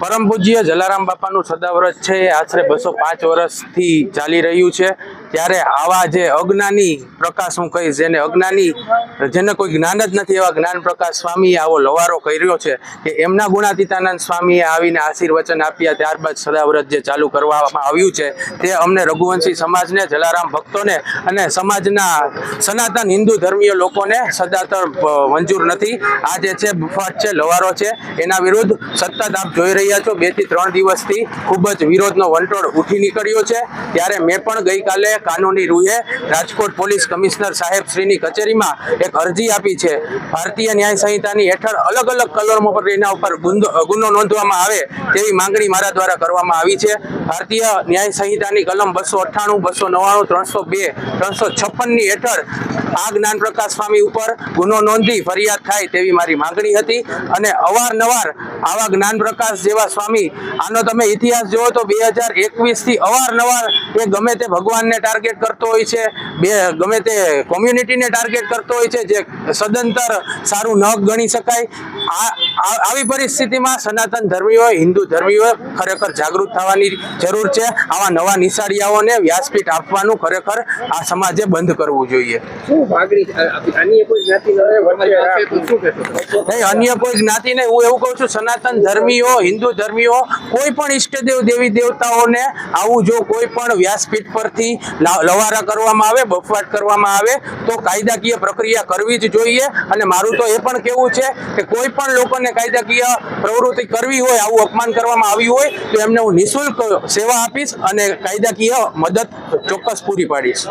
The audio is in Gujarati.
પરમ પૂજ્ય જલારામ બાપાનું સદાવ્રત છે. આશરે બસો પાંચ વર્ષથી ચાલી રહ્યું છે. ત્યારે આવા જે અજ્ઞાની પ્રકાશ હું કહીશ, જેને અજ્ઞાની જેને કોઈ જ્ઞાન જ નથી, એવા જ્ઞાન પ્રકાશ સ્વામીએ આવો લવારો કર્યો છે કે એમના ગુણાતીતાનંદ સ્વામીએ આવીને આશીર્વચન આપ્યા, ત્યારબાદ સદાવ્રત જે ચાલુ કરવામાં આવ્યું છે, તે અમને રઘુવંશી સમાજને, જલારામ ભક્તોને અને સમાજના સનાતન હિન્દુ ધર્મીય લોકોને સદાતર મંજૂર નથી. આ જે છે, બુફાટ છે, લવારો છે, એના વિરુદ્ધ સતત આપ જોઈ રહ્યા છો. બેથી ત્રણ દિવસથી ખૂબ જ વિરોધનો વંટોળ ઉઠી નીકળ્યો છે. ત્યારે મેં પણ ગઈકાલે કાનૂની રૂએ રાજકોટ પોલીસ કમિશનર સાહેબ શ્રીની કચેરીમાં એક અરજી આપી છે. ભારતીય ન્યાય સંહિતાની હેઠળ અલગ અલગ કલમો પર એના ઉપર ગુનો નોંધવામાં આવે તેવી માંગણી મારા દ્વારા કરવામાં આવી છે. ભારતીય ન્યાય સંહિતાની કલમ બસો અઠ્ઠાણું, બસો નવ્વાણું, ત્રણસો બે, ત્રણસો છપ્પનની હેઠળ આ જ્ઞાન પ્રકાશ સ્વામી ઉપર ગુનો નોંધી ફરિયાદ થાય તેવી મારી માંગણી હતી અને અવારનવાર આવા જ્ઞાન પ્રકાશ જેવા સ્વામી આનો તમે ઇતિહાસ જુઓ તો બે હજાર એકવીસથી અવારનવાર એ ગમે તે ભગવાનને ટાર્ગેટ કરતો હોય છે બે ગમે તે કોમ્યુનિટીને ટાર્ગેટ કરતો હોય છે જે સદંતર સારું ન ગણી શકાય. આ આવી પરિસ્થિતિમાં સનાતન ધર્મીઓ હિન્દુ ધર્મીઓ ખરેખર જાગૃત થવાની જરૂર છે. આવા નવા નિશાળીયાઓને વ્યાસપીઠ આપવાનું ખરેખર આ સમાજે બંધ કરવું જોઈએ? નહીં અન્ય કોઈ જ્ઞાતિ નહીં. હું એવું કહું છું સનાતન ધર્મીઓ, હિન્દુ ધર્મીઓ કોઈ પણ ઈષ્ટદેવ, દેવી દેવતાઓને આવું જો કોઈ પણ વ્યાસપીઠ પરથી લવારા કરવામાં આવે બફવાટ કરવામાં આવે, તો કાયદાકીય પ્રક્રિયા કરવી જ જોઈએ. અને મારું તો એ પણ કેવું છે કે કોઈ પણ લોકોને કાયદાકીય પ્રવૃત્તિ કરવી હોય, આવું અપમાન કરવામાં આવ્યું હોય, તો એમને હું નિઃશુલ્ક સેવા આપીશ અને કાયદાકીય મદદ ચોક્કસ પૂરી પાડીશ.